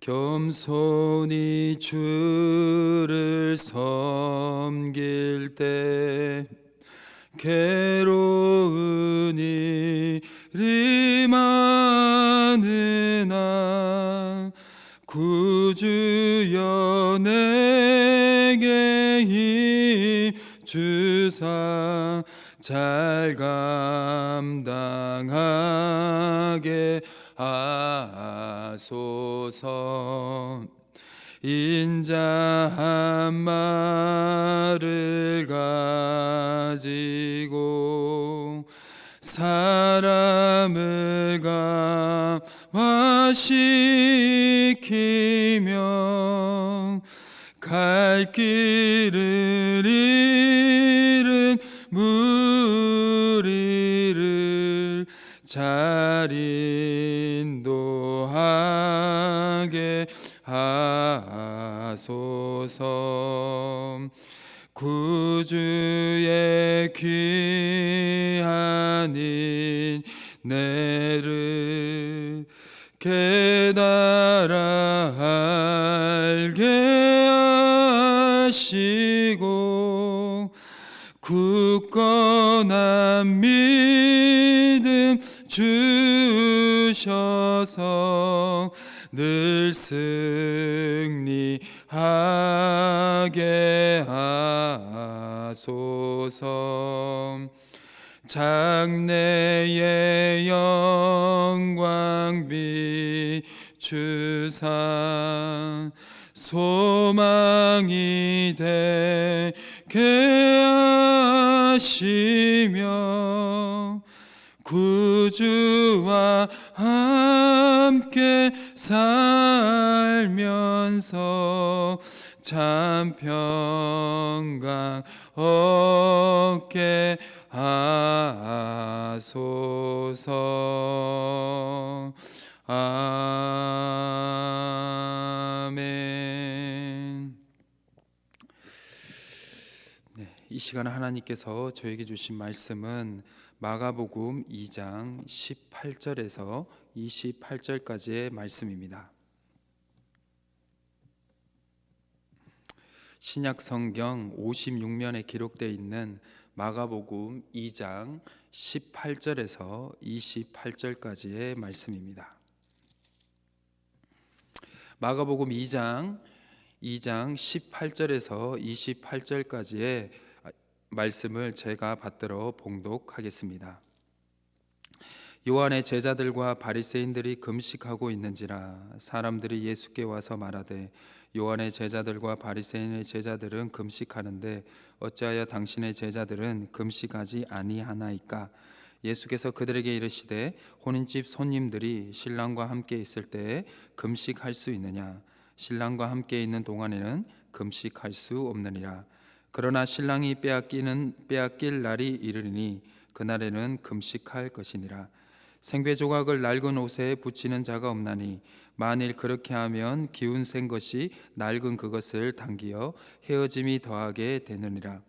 겸손히 주를 섬길 때 괴로운 일이 많으나 구주여 내게 힘 주사 잘 감당하게 하 소서. 인자 한 말을 가지고 사람을 감화시키며 갈 길을 하소서. 구주의 귀한 인내를 깨달아 알게 하시고 굳건한 믿음 주셔서 늘 승리하게 하소서. 장래의 영광 비추사 소망이 되게 하시며 구주와 함께 살면서 참 평강 얻게 하소서. 아멘. 네, 이 시간 하나님께서 저에게 주신 말씀은 마가복음 2장 18절에서 28절까지의 말씀입니다. 신약 성경 56면에 기록되어 있는 마가복음 2장 18절에서 28절까지의 말씀입니다. 마가복음 2장 2장 18절에서 28절까지의 말씀을 제가 받들어 봉독하겠습니다. 요한의 제자들과 바리새인들이 금식하고 있는지라 사람들이 예수께 와서 말하되 요한의 제자들과 바리새인의 제자들은 금식하는데 어찌하여 당신의 제자들은 금식하지 아니하나이까? 예수께서 그들에게 이르시되 혼인집 손님들이 신랑과 함께 있을 때에 금식할 수 있느냐? 신랑과 함께 있는 동안에는 금식할 수 없느니라. 그러나 신랑이 빼앗기는 빼앗길 날이 이르리니 그날에는 금식할 것이니라 생배 조각을 낡은 옷에 붙이는 자가 없나니 만일 그렇게 하면 기운 센 것이 낡은 그것을 당기어 헤어짐이 더하게 되느니라.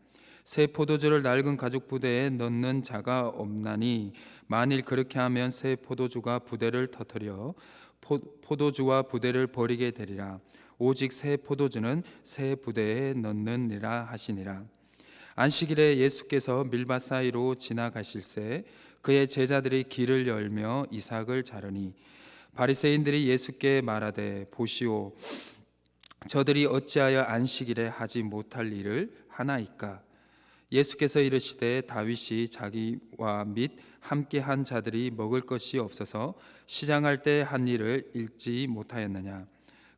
새 포도주를 낡은 가죽 부대에 넣는 자가 없나니 만일 그렇게 하면 새 포도주가 부대를 터뜨려 포, 포도주와 부대를 버리게 되리라. 오직 새 포도주는 새 부대에 넣느니라 하시니라. 안식일에 예수께서 밀밭 사이로 지나가실새 그의 제자들이 길을 열며 이삭을 자르니 바리새인들이 예수께 말하되 보시오 저들이 어찌하여 안식일에 하지 못할 일을 하나이까? 예수께서 이르시되 다윗이 자기와 및 함께한 자들이 먹을 것이 없어서 시장할 때 한 일을 읽지 못하였느냐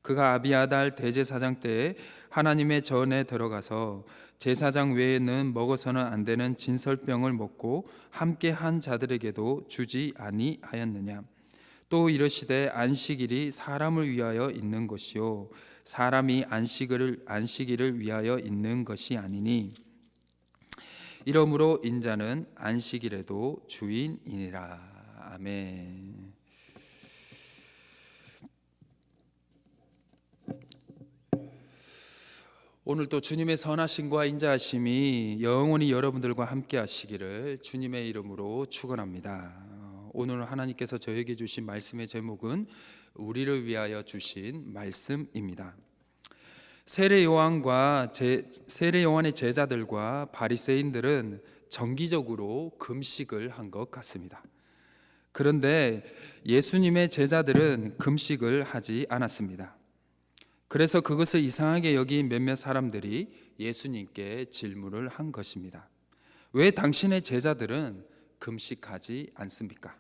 그가 아비아달 대제사장 때에 하나님의 전에 들어가서 제사장 외에는 먹어서는 안 되는 진설병을 먹고 함께 한 자들에게도 주지 아니하였느냐? 또 이르시되 안식일이 사람을 위하여 있는 것이요 사람이 안식일을 안식일을 위하여 있는 것이 아니니. 이러므로 인자는 안식일에도 주인이니라. 아멘. 오늘 또 주님의 선하심과 인자하심이 영원히 여러분들과 함께 하시기를 주님의 이름으로 축원합니다. 오늘 하나님께서 저에게 주신 말씀의 제목은 우리를 위하여 주신 말씀입니다. 세례 요한과 제, 세례 요한의 제자들과 바리새인들은 정기적으로 금식을 한 것 같습니다. 그런데 예수님의 제자들은 금식을 하지 않았습니다. 그래서 그것을 이상하게 여긴 몇몇 사람들이 예수님께 질문을 한 것입니다. 왜 당신의 제자들은 금식하지 않습니까?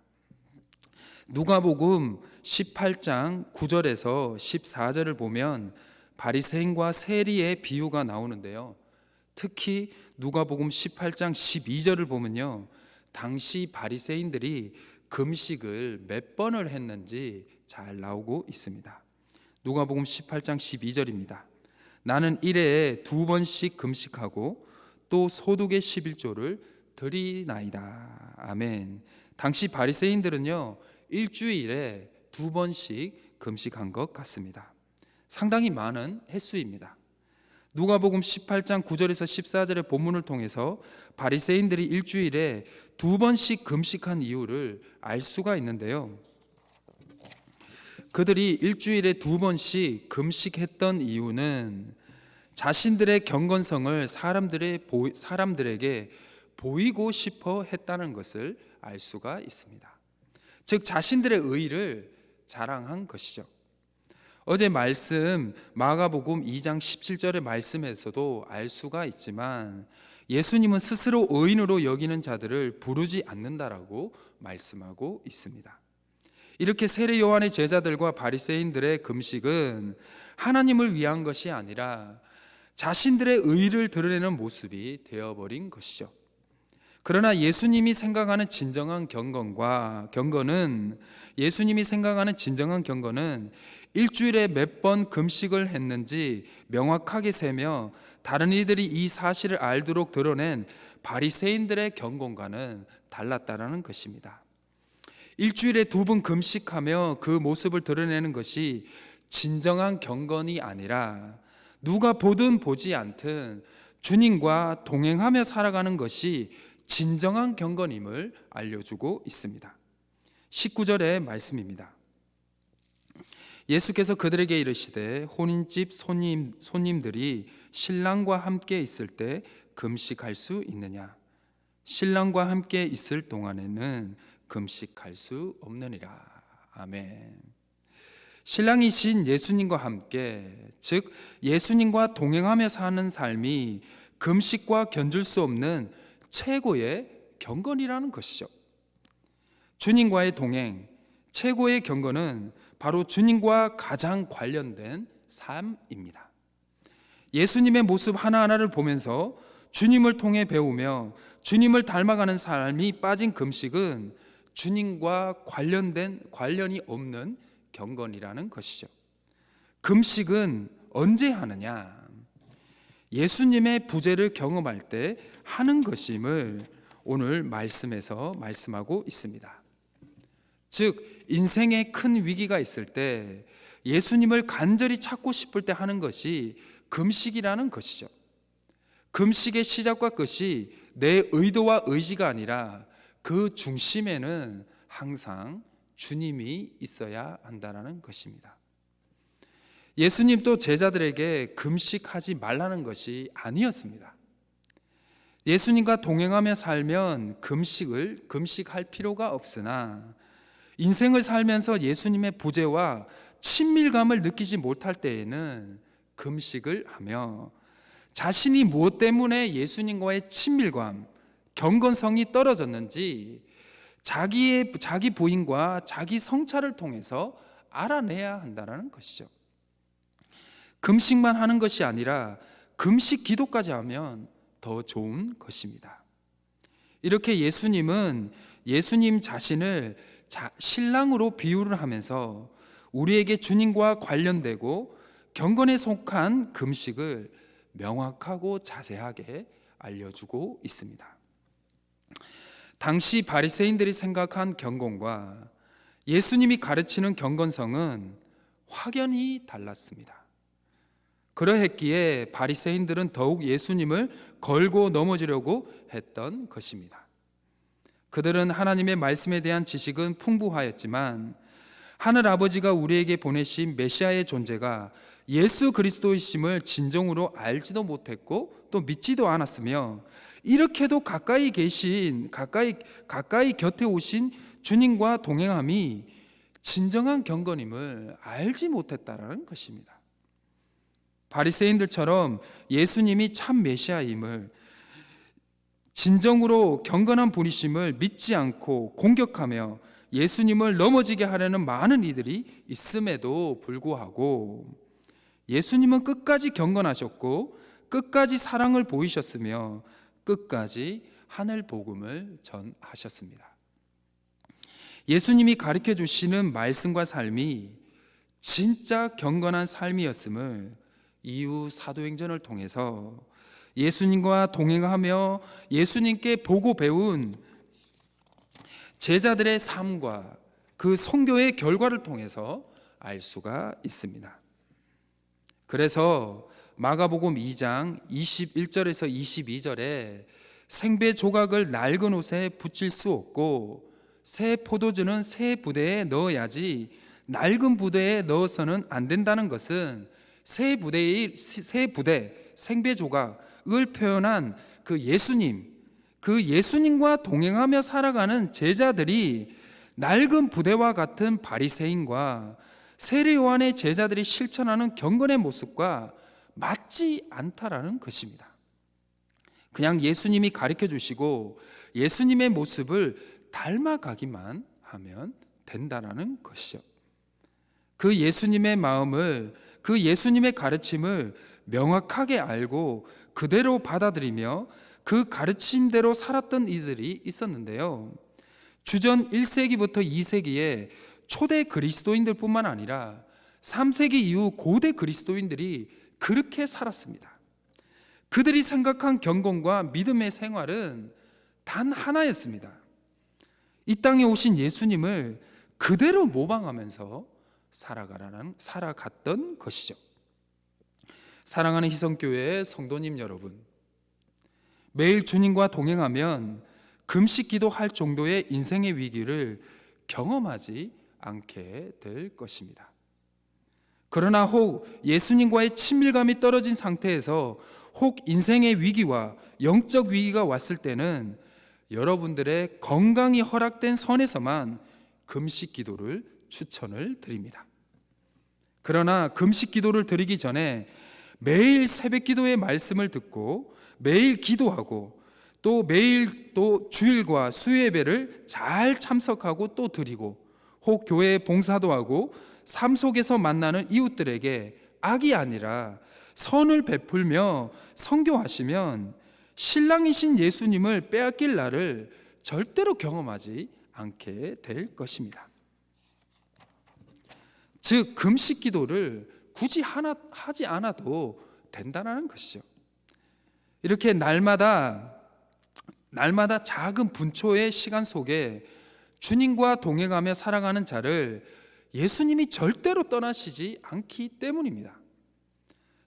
누가복음 18장 9절에서 14절을 보면 바리새인과 세리의 비유가 나오는데요. 특히 누가복음 18장 12절을 보면요. 당시 바리새인들이 금식을 몇 번을 했는지 잘 나오고 있습니다. 누가복음 18장 12절입니다. 나는 일에 두 번씩 금식하고 또 소득의 11조를 드리나이다. 아멘. 당시 바리새인들은요. 일주일에 두 번씩 금식한 것 같습니다. 상당히 많은 횟수입니다. 누가복음 18장 9절에서 14절의 본문을 통해서 바리새인들이 일주일에 두 번씩 금식한 이유를 알 수가 있는데요. 그들이 일주일에 두 번씩 금식했던 이유는 자신들의 경건성을 사람들의 보, 사람들에게 보이고 싶어 했다는 것을 알 수가 있습니다. 즉 자신들의 의를 자랑한 것이죠. 어제 말씀 마가복음 2장 17절의 말씀에서도 알 수가 있지만 예수님은 스스로 의인으로 여기는 자들을 부르지 않는다라고 말씀하고 있습니다. 이렇게 세례 요한의 제자들과 바리새인들의 금식은 하나님을 위한 것이 아니라 자신들의 의를 드러내는 모습이 되어버린 것이죠. 그러나 예수님이 생각하는 진정한 경건과 경건은 예수님이 생각하는 진정한 경건은 일주일에 몇 번 금식을 했는지 명확하게 세며 다른 이들이 이 사실을 알도록 드러낸 바리새인들의 경건과는 달랐다라는 것입니다. 일주일에 두 번 금식하며 그 모습을 드러내는 것이 진정한 경건이 아니라 누가 보든 보지 않든 주님과 동행하며 살아가는 것이 진정한 경건임을 알려주고 있습니다. 19절의 말씀입니다. 예수께서 그들에게 이르시되 혼인집 손님 손님들이 신랑과 함께 있을 때 금식할 수 있느냐? 신랑과 함께 있을 동안에는 금식할 수 없느니라. 아멘. 신랑이신 예수님과 함께 즉 예수님과 동행하며 사는 삶이 금식과 견줄 수 없는 최고의 경건이라는 것이죠. 주님과의 동행, 최고의 경건은 바로 주님과 가장 관련된 삶입니다. 예수님의 모습 하나하나를 보면서 주님을 통해 배우며 주님을 닮아가는 삶이 빠진 금식은 주님과 관련된 관련이 없는 경건이라는 것이죠. 금식은 언제 하느냐? 예수님의 부재를 경험할 때 하는 것임을 오늘 말씀에서 말씀하고 있습니다. 즉, 인생에 큰 위기가 있을 때 예수님을 간절히 찾고 싶을 때 하는 것이 금식이라는 것이죠. 금식의 시작과 끝이 내 의도와 의지가 아니라 그 중심에는 항상 주님이 있어야 한다는 것입니다. 예수님도 제자들에게 금식하지 말라는 것이 아니었습니다. 예수님과 동행하며 살면 금식을 금식할 필요가 없으나 인생을 살면서 예수님의 부재와 친밀감을 느끼지 못할 때에는 금식을 하며 자신이 무엇 때문에 예수님과의 친밀감, 경건성이 떨어졌는지 자기의 자기 부인과 자기 성찰을 통해서 알아내야 한다는 것이죠. 금식만 하는 것이 아니라 금식 기도까지 하면 더 좋은 것입니다. 이렇게 예수님은 예수님 자신을 자, 신랑으로 비유를 하면서 우리에게 주님과 관련되고 경건에 속한 금식을 명확하고 자세하게 알려주고 있습니다. 당시 바리새인들이 생각한 경건과 예수님이 가르치는 경건성은 확연히 달랐습니다. 그러했기에 바리새인들은 더욱 예수님을 걸고 넘어지려고 했던 것입니다. 그들은 하나님의 말씀에 대한 지식은 풍부하였지만 하늘 아버지가 우리에게 보내신 메시아의 존재가 예수 그리스도이심을 진정으로 알지도 못했고 또 믿지도 않았으며 이렇게도 가까이 계신 가까이 가까이 곁에 오신 주님과 동행함이 진정한 경건임을 알지 못했다라는 것입니다. 바리새인들처럼 예수님이 참 메시아임을 진정으로 경건한 분이심을 믿지 않고 공격하며 예수님을 넘어지게 하려는 많은 이들이 있음에도 불구하고 예수님은 끝까지 경건하셨고 끝까지 사랑을 보이셨으며 끝까지 하늘 복음을 전하셨습니다. 예수님이 가르쳐 주시는 말씀과 삶이 진짜 경건한 삶이었음을 이후 사도행전을 통해서 예수님과 동행하며 예수님께 보고 배운 제자들의 삶과 그 성교의 결과를 통해서 알 수가 있습니다. 그래서 마가복음 2장 21절에서 22절에 생배 조각을 낡은 옷에 붙일 수 없고 새 포도주는 새 부대에 넣어야지 낡은 부대에 넣어서는 안 된다는 것은 새 부대의 새 부대 생배 조각을 표현한 그 예수님 그 예수님과 동행하며 살아가는 제자들이 낡은 부대와 같은 바리새인과 세례 요한의 제자들이 실천하는 경건의 모습과 맞지 않다라는 것입니다. 그냥 예수님이 가르쳐 주시고 예수님의 모습을 닮아가기만 하면 된다라는 것이죠. 그 예수님의 마음을 그 예수님의 가르침을 명확하게 알고 그대로 받아들이며 그 가르침대로 살았던 이들이 있었는데요. 주전 1세기부터 2세기에 초대 그리스도인들뿐만 아니라 3세기 이후 고대 그리스도인들이 그렇게 살았습니다. 그들이 생각한 경건과 믿음의 생활은 단 하나였습니다. 이 땅에 오신 예수님을 그대로 모방하면서 살아가라는 살아갔던 것이죠. 사랑하는 희성교회의 성도님 여러분, 매일 주님과 동행하면 금식 기도할 정도의 인생의 위기를 경험하지 않게 될 것입니다. 그러나 혹 예수님과의 친밀감이 떨어진 상태에서 혹 인생의 위기와 영적 위기가 왔을 때는 여러분들의 건강이 허락된 선에서만 금식 기도를 추천을 드립니다. 그러나 금식 기도를 드리기 전에 매일 새벽 기도의 말씀을 듣고 매일 기도하고 또 매일 또 주일과 수요예배를 잘 참석하고 또 드리고 혹 교회에 봉사도 하고 삶 속에서 만나는 이웃들에게 악이 아니라 선을 베풀며 성교하시면 신랑이신 예수님을 빼앗길 날을 절대로 경험하지 않게 될 것입니다. 즉 금식 기도를 굳이 하나 하지 않아도 된다는 것이죠. 이렇게 날마다 날마다 작은 분초의 시간 속에 주님과 동행하며 살아가는 자를 예수님이 절대로 떠나시지 않기 때문입니다.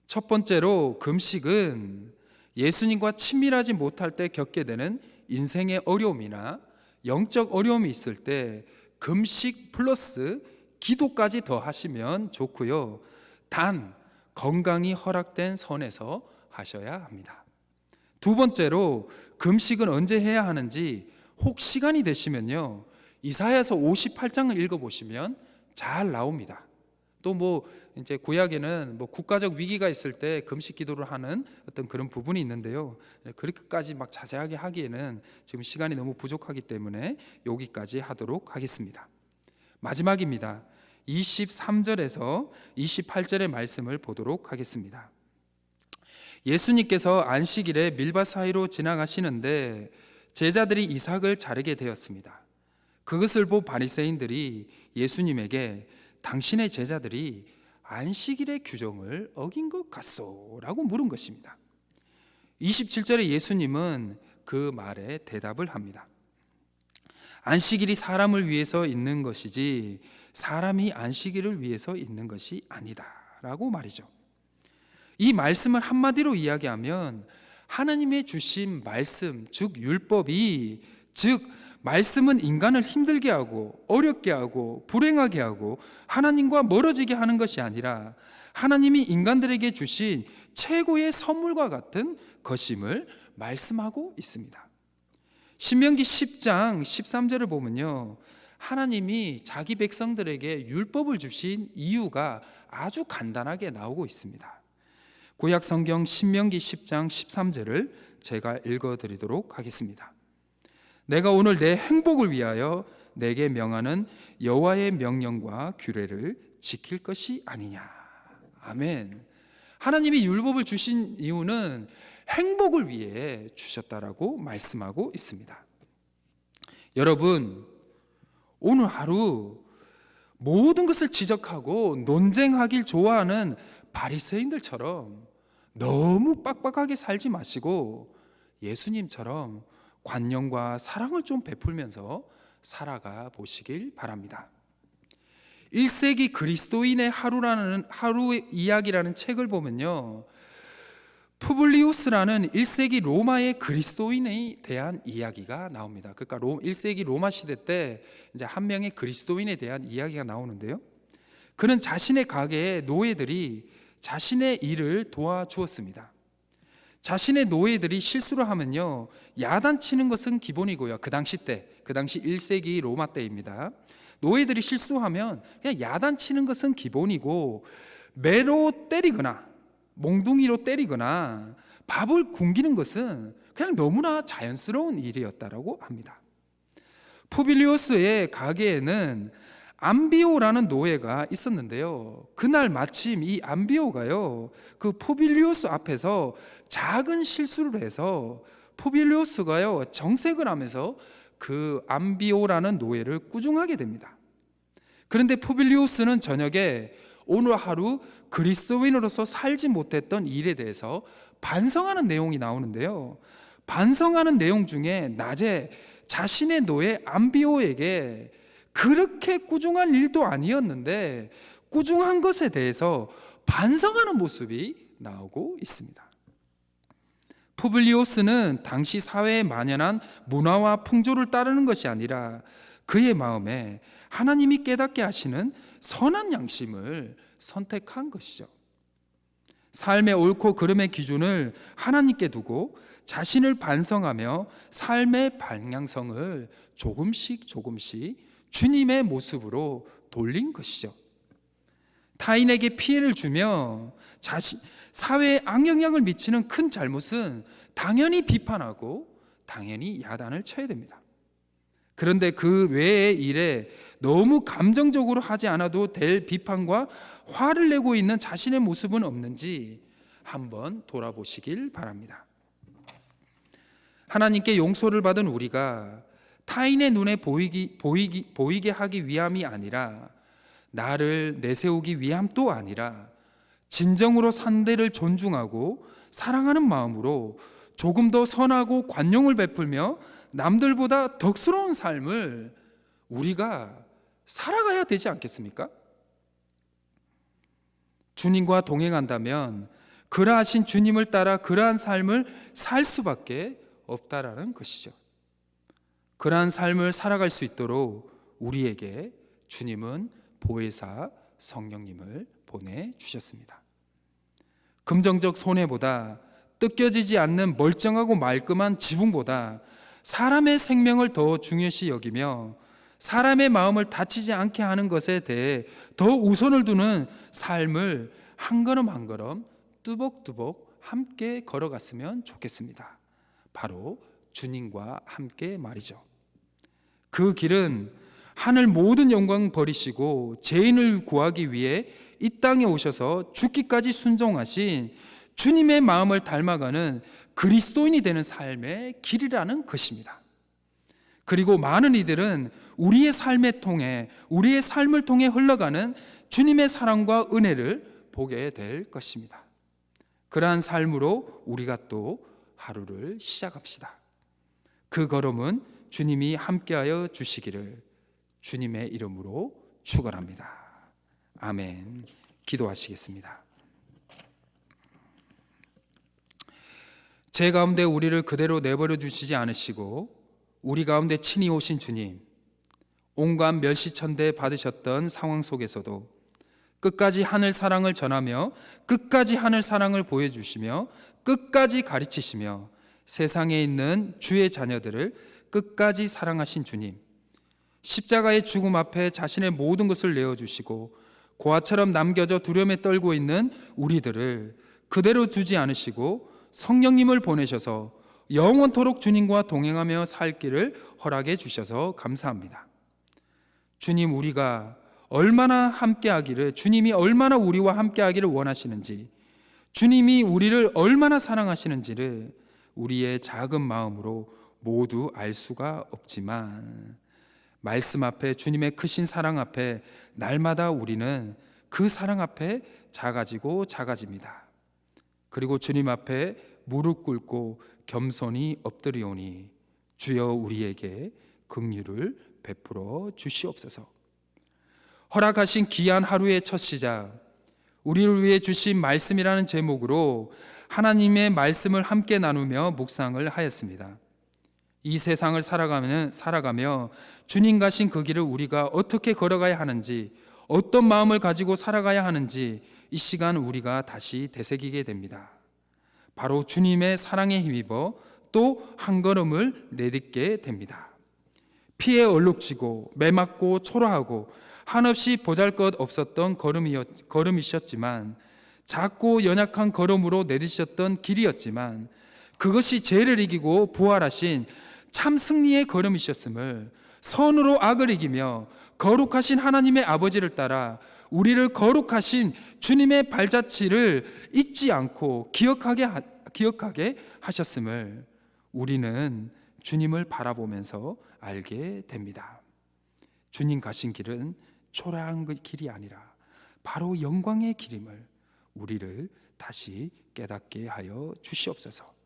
첫 번째로 금식은 예수님과 친밀하지 못할 때 겪게 되는 인생의 어려움이나 영적 어려움이 있을 때 금식 플러스 기도까지 더 하시면 좋고요. 단 건강이 허락된 선에서 하셔야 합니다. 두 번째로 금식은 언제 해야 하는지 혹 시간이 되시면요. 이사야서 58장을 읽어 보시면 잘 나옵니다. 또 뭐 이제 구약에는 뭐 국가적 위기가 있을 때 금식 기도를 하는 어떤 그런 부분이 있는데요. 그렇게까지 막 자세하게 하기에는 지금 시간이 너무 부족하기 때문에 여기까지 하도록 하겠습니다. 마지막입니다. 23절에서 28절의 말씀을 보도록 하겠습니다. 예수님께서 안식일에 밀밭 사이로 지나가시는데 제자들이 이삭을 자르게 되었습니다. 그것을 본 바리새인들이 예수님에게 당신의 제자들이 안식일의 규정을 어긴 것 같소 라고 물은 것입니다. 27절에 예수님은 그 말에 대답을 합니다. 안식일이 사람을 위해서 있는 것이지 사람이 안식일을 위해서 있는 것이 아니다 라고 말이죠. 이 말씀을 한마디로 이야기하면 하나님의 주신 말씀, 즉 율법이 즉 말씀은 인간을 힘들게 하고 어렵게 하고 불행하게 하고 하나님과 멀어지게 하는 것이 아니라 하나님이 인간들에게 주신 최고의 선물과 같은 것임을 말씀하고 있습니다. 신명기 10장 13절을 보면요. 하나님이 자기 백성들에게 율법을 주신 이유가 아주 간단하게 나오고 있습니다. 구약 성경 신명기 10장 13절을 제가 읽어 드리도록 하겠습니다. 내가 오늘 내 행복을 위하여 내게 명하는 여호와의 명령과 규례를 지킬 것이 아니냐. 아멘. 하나님이 율법을 주신 이유는 행복을 위해 주셨다라고 말씀하고 있습니다. 여러분, 오늘 하루 모든 것을 지적하고 논쟁하길 좋아하는 바리새인들처럼 너무 빡빡하게 살지 마시고 예수님처럼 관용과 사랑을 좀 베풀면서 살아가 보시길 바랍니다. 1세기 그리스도인의 하루라는 하루의 이야기라는 책을 보면요. 푸블리우스라는 1세기 로마의 그리스도인에 대한 이야기가 나옵니다. 그러니까 1세기 로마 시대 때 이제 한 명의 그리스도인에 대한 이야기가 나오는데요. 그는 자신의 가게에 노예들이 자신의 일을 도와주었습니다. 자신의 노예들이 실수를 하면요. 야단치는 것은 기본이고요. 그 당시 때, 그 당시 1세기 로마 때입니다. 노예들이 실수하면 그냥 야단치는 것은 기본이고 매로 때리거나 몽둥이로 때리거나 밥을 굶기는 것은 그냥 너무나 자연스러운 일이었다라고 합니다. 포빌리오스의 가게에는 암비오라는 노예가 있었는데요. 그날 마침 이 암비오가요, 그 포빌리오스 앞에서 작은 실수를 해서 포빌리오스가요, 정색을 하면서 그 암비오라는 노예를 꾸중하게 됩니다. 그런데 포빌리오스는 저녁에 오늘 하루 그리스도인으로서 살지 못했던 일에 대해서 반성하는 내용이 나오는데요. 반성하는 내용 중에 낮에 자신의 노예 암비오에게 그렇게 꾸중한 일도 아니었는데 꾸중한 것에 대해서 반성하는 모습이 나오고 있습니다. 푸블리오스는 당시 사회에 만연한 문화와 풍조를 따르는 것이 아니라 그의 마음에 하나님이 깨닫게 하시는 선한 양심을 선택한 것이죠. 삶의 옳고 그름의 기준을 하나님께 두고 자신을 반성하며 삶의 방향성을 조금씩 조금씩 주님의 모습으로 돌린 것이죠. 타인에게 피해를 주며 자신, 사회에 악영향을 미치는 큰 잘못은 당연히 비판하고 당연히 야단을 쳐야 됩니다. 그런데 그 외의 일에 너무 감정적으로 하지 않아도 될 비판과 화를 내고 있는 자신의 모습은 없는지 한번 돌아보시길 바랍니다. 하나님께 용서를 받은 우리가 타인의 눈에 보이기, 보이기, 보이게 하기 위함이 아니라 나를 내세우기 위함도 아니라 진정으로 상대를 존중하고 사랑하는 마음으로 조금 더 선하고 관용을 베풀며 남들보다 덕스러운 삶을 우리가 살아가야 되지 않겠습니까? 주님과 동행한다면 그러하신 주님을 따라 그러한 삶을 살 수밖에 없다라는 것이죠. 그러한 삶을 살아갈 수 있도록 우리에게 주님은 보혜사 성령님을 보내 주셨습니다. 금정적 손해보다 뜯겨지지 않는 멀쩡하고 말끔한 지붕보다 사람의 생명을 더 중요시 여기며 사람의 마음을 다치지 않게 하는 것에 대해 더 우선을 두는 삶을 한 걸음 한 걸음 뚜벅뚜벅 함께 걸어갔으면 좋겠습니다. 바로 주님과 함께 말이죠. 그 길은 하늘 모든 영광 버리시고 죄인을 구하기 위해 이 땅에 오셔서 죽기까지 순종하신 주님의 마음을 닮아가는 그리스도인이 되는 삶의 길이라는 것입니다. 그리고 많은 이들은 우리의 삶에 통해 우리의 삶을 통해 흘러가는 주님의 사랑과 은혜를 보게 될 것입니다. 그러한 삶으로 우리가 또 하루를 시작합시다. 그 걸음은 주님이 함께하여 주시기를 주님의 이름으로 축원합니다. 아멘. 기도하시겠습니다. 제 가운데 우리를 그대로 내버려 주시지 않으시고 우리 가운데 친히 오신 주님, 온갖 멸시천대 받으셨던 상황 속에서도 끝까지 하늘 사랑을 전하며 끝까지 하늘 사랑을 보여주시며 끝까지 가르치시며 세상에 있는 주의 자녀들을 끝까지 사랑하신 주님, 십자가의 죽음 앞에 자신의 모든 것을 내어주시고 고아처럼 남겨져 두려움에 떨고 있는 우리들을 그대로 두지 않으시고 성령님을 보내셔서 영원토록 주님과 동행하며 살 길을 허락해 주셔서 감사합니다. 주님 우리가 얼마나 함께하기를 주님이 얼마나 우리와 함께하기를 원하시는지 주님이 우리를 얼마나 사랑하시는지를 우리의 작은 마음으로 모두 알 수가 없지만 말씀 앞에 주님의 크신 사랑 앞에 날마다 우리는 그 사랑 앞에 작아지고 작아집니다. 그리고 주님 앞에 무릎 꿇고 겸손히 엎드리오니 주여 우리에게 긍휼을 베풀어 주시옵소서. 허락하신 귀한 하루의 첫 시작 우리를 위해 주신 말씀이라는 제목으로 하나님의 말씀을 함께 나누며 묵상을 하였습니다. 이 세상을 살아가면 살아가며 주님 가신 그 길을 우리가 어떻게 걸어가야 하는지 어떤 마음을 가지고 살아가야 하는지 이 시간 우리가 다시 되새기게 됩니다. 바로 주님의 사랑에 힘입어 또 한 걸음을 내딛게 됩니다. 피에 얼룩지고 매맞고 초라하고 한없이 보잘것 없었던 걸음이었, 걸음이셨지만 작고 연약한 걸음으로 내딛으셨던 길이었지만 그것이 죄를 이기고 부활하신 참 승리의 걸음이셨음을 선으로 악을 이기며 거룩하신 하나님의 아버지를 따라 우리를 거룩하신 주님의 발자취를 잊지 않고 기억하게, 하, 기억하게 하셨음을 우리는 주님을 바라보면서 알게 됩니다. 주님 가신 길은 초라한 그 길이 아니라 바로 영광의 길임을 우리를 다시 깨닫게 하여 주시옵소서.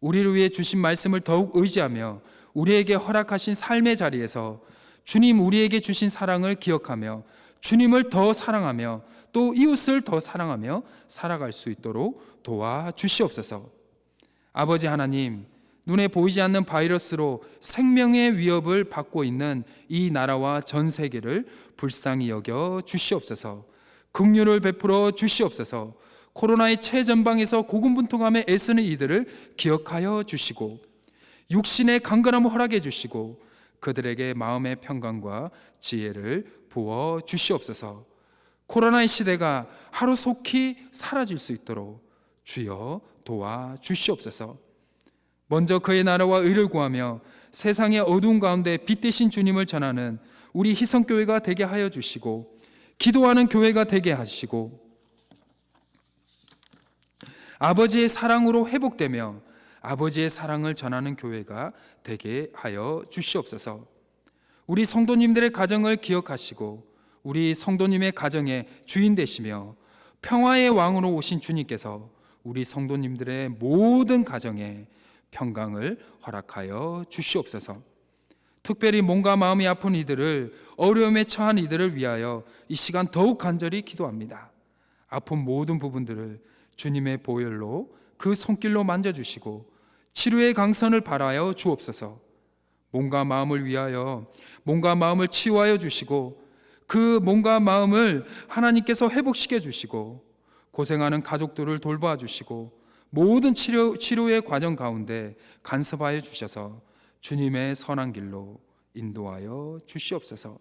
우리를 위해 주신 말씀을 더욱 의지하며 우리에게 허락하신 삶의 자리에서 주님 우리에게 주신 사랑을 기억하며 주님을 더 사랑하며 또 이웃을 더 사랑하며 살아갈 수 있도록 도와 주시옵소서. 아버지 하나님, 눈에 보이지 않는 바이러스로 생명의 위협을 받고 있는 이 나라와 전 세계를 불쌍히 여겨 주시옵소서. 긍휼을 베풀어 주시옵소서. 코로나의 최전방에서 고군분투감에 애쓰는 이들을 기억하여 주시고 육신의 강건함을 허락해 주시고 그들에게 마음의 평강과 지혜를 부어 주시옵소서. 코로나의 시대가 하루속히 사라질 수 있도록 주여 도와 주시옵소서. 먼저 그의 나라와 의를 구하며 세상의 어두운 가운데 빛 대신 주님을 전하는 우리 희성교회가 되게 하여 주시고 기도하는 교회가 되게 하시고 아버지의 사랑으로 회복되며 아버지의 사랑을 전하는 교회가 되게 하여 주시옵소서. 우리 성도님들의 가정을 기억하시고 우리 성도님의 가정의 주인 되시며 평화의 왕으로 오신 주님께서 우리 성도님들의 모든 가정에 평강을 허락하여 주시옵소서. 특별히 몸과 마음이 아픈 이들을 어려움에 처한 이들을 위하여 이 시간 더욱 간절히 기도합니다. 아픈 모든 부분들을 주님의 보혈로 그 손길로 만져주시고 치료의 강선을 바라여 주옵소서. 몸과 마음을 위하여 몸과 마음을 치유하여 주시고 그 몸과 마음을 하나님께서 회복시켜 주시고 고생하는 가족들을 돌봐 주시고 모든 치료, 치료의 과정 가운데 간섭하여 주셔서 주님의 선한 길로 인도하여 주시옵소서.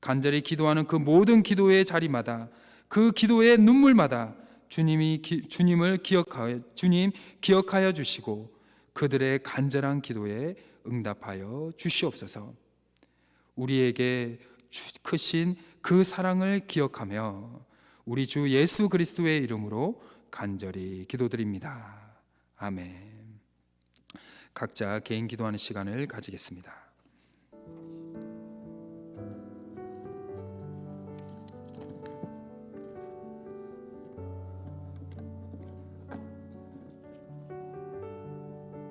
간절히 기도하는 그 모든 기도의 자리마다 그 기도의 눈물마다 주님이 기- 주님을 기억하여 주님 기억하여 주시고 그들의 간절한 기도에 응답하여 주시옵소서. 우리에게 주- 크신 그 사랑을 기억하며 우리 주 예수 그리스도의 이름으로 간절히 기도드립니다. 아멘. 각자 개인 기도하는 시간을 가지겠습니다.